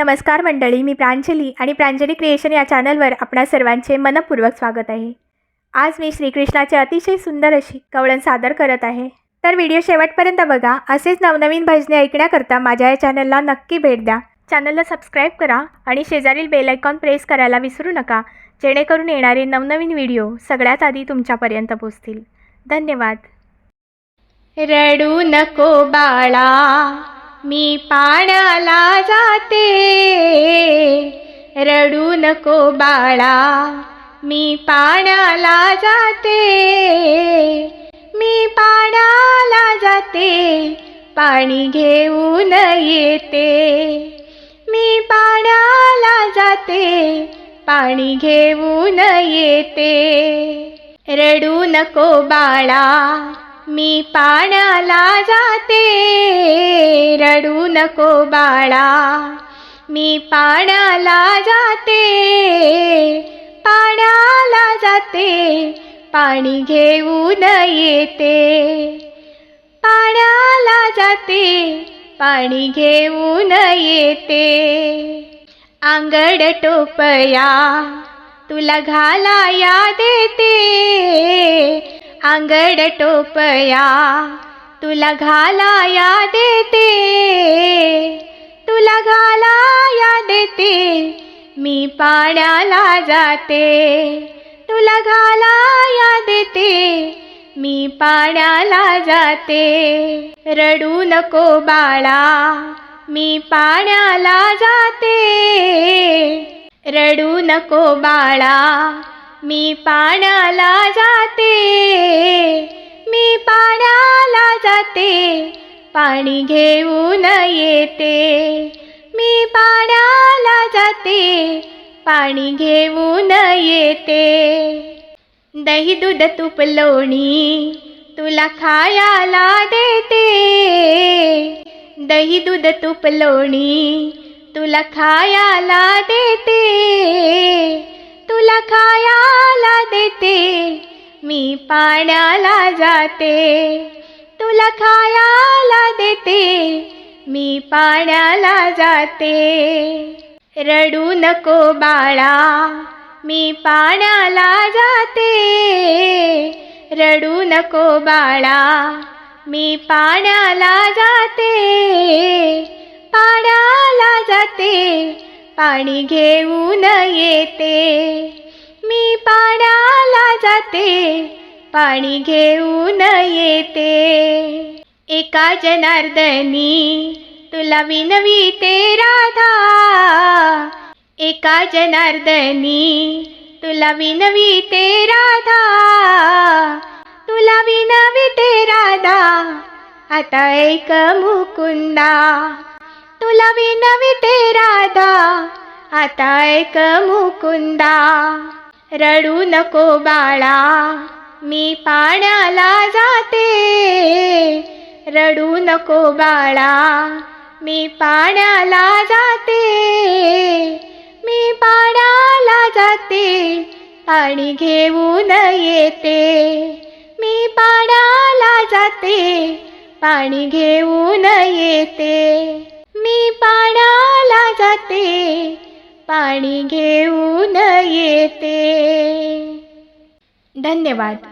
नमस्कार मंडळी मी प्रांजली आणि प्रांजली क्रिएशन या चॅनलवर आपणा सर्वांचे मनपूर्वक स्वागत आहे. आज मी श्रीकृष्णाचे अतिशय सुंदर अशी कवळण सादर करत आहे. तर व्हिडिओ शेवटपर्यंत बघा. असेच नवनवीन भजने ऐकण्याकरता माझ्या या चॅनलला नक्की भेट द्या. चॅनलला सबस्क्राईब करा आणि शेजारील बेल आयकॉन प्रेस करायला विसरू नका जेणेकरून येणारे नवनवीन व्हिडिओ सगळ्यात आधी तुमच्यापर्यंत पोहोचतील. धन्यवाद. रडू नको बाळा. मी पाण्याला जाते. रडू नको बाळा मी पाण्याला जाते. मी पाण्याला जाते पाणी घेऊन येते. मी पाण्याला जाते पाणी घेऊन येते. रडू नको बाळा मी पाण्याला जाते रडू नको बाळा. मी पाण्याला जाते पाण्याला जाते पाणी घेऊन येते. पाण्याला जाते पाणी घेऊन येते. आंगड टोपया तुला घालाया देते. आंगड टोपया तुला घालाया देते. तुला घालाया देते मी पाण्याला जाते. तुला घालाया देते मी पाण्याला जाते. रडू नको बाळा मी पाण्याला जाते. रडू नको बाळा मी पाण्याला जाते मी पाण्याला जाते पाणी घेऊन येते. मी पाण्याला जाते पाणी घेऊन येते. दही दूध तूप लोणी तुला खायला देते. दही दूध तूप लोणी तुला खायला देते. मी पाण्याला जाते तुला खायला देते मी पाण्याला जाते. रडू नको बाळा मी पाण्याला जाते. रडू नको बाळा मी पाण्याला जाते. पाण्याला जाते पाणी घेऊन येते. मी पाण्याला जाते पाणी घेऊन येते. एका जनार्दनी तुला विनवीते राधा. एका जनार्दनी तुला विनवीते राधा. तुला विनवीते राधा. आता एक मुकुंदा. तुला विनवीते राधा. आता एक मुकुंदा. रडू नको बाळा मी पाण्याला जाते. रडू नको बाळा मी पाण्याला जाते. मी पाण्याला जाते पाणी घेऊन येते. मी पाण्याला जाते पाणी घेऊन येते. मी पाण्याला जाते पाणी घेऊन येते. धन्यवाद.